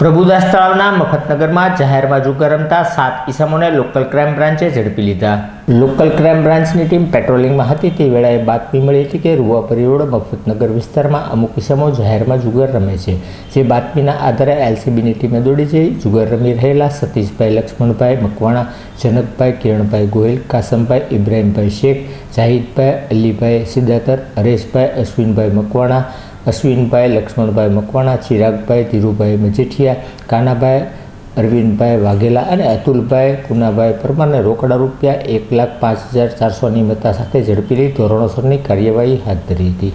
પ્રભુદાસ તળાવના મફતનગરમાં જાહેરમાં જુગાર રમતા સાત ઇસમોને લોકલ ક્રાઇમ બ્રાન્ચે ઝડપી લીધા. લોકલ ક્રાઇમ બ્રાન્ચની ટીમ પેટ્રોલિંગમાં હતી. તે વેળાએ બાતમી મળી હતી કે રૂવાપરી રોડ મફતનગર વિસ્તારમાં અમુક ઇસમો જાહેરમાં જુગાર રમે છે. જે બાતમીના આધારે એલસીબીની ટીમે દોડી જઈ જુગાર રમી રહેલા સતીશભાઈ લક્ષ્મણભાઈ મકવાણા, જનકભાઈ કિરણભાઈ ગોહિલ, કાસમભાઈ ઇબ્રાહીમભાઈ શેખ, જાહિદભાઈ અલીભાઈ સિદ્ધાતર, હરેશભાઈ અશ્વિનભાઈ મકવાણા અશ્વિનભાઈ, લક્ષ્મણભાઈ મકવાણા, ચિરાગભાઈ, ધીરુભાઈ મજેઠિયા, કાનાભાઈ, અરવિંદભાઈ વાઘેલા અને અતુલભાઈ કુનાભાઈ પરમારને રોકડા રૂપિયા એક લાખ પાંચ હજાર ચારસોની મતા સાથે ઝડપી લઈ ધોરણોસરની કાર્યવાહી હાથ ધરી હતી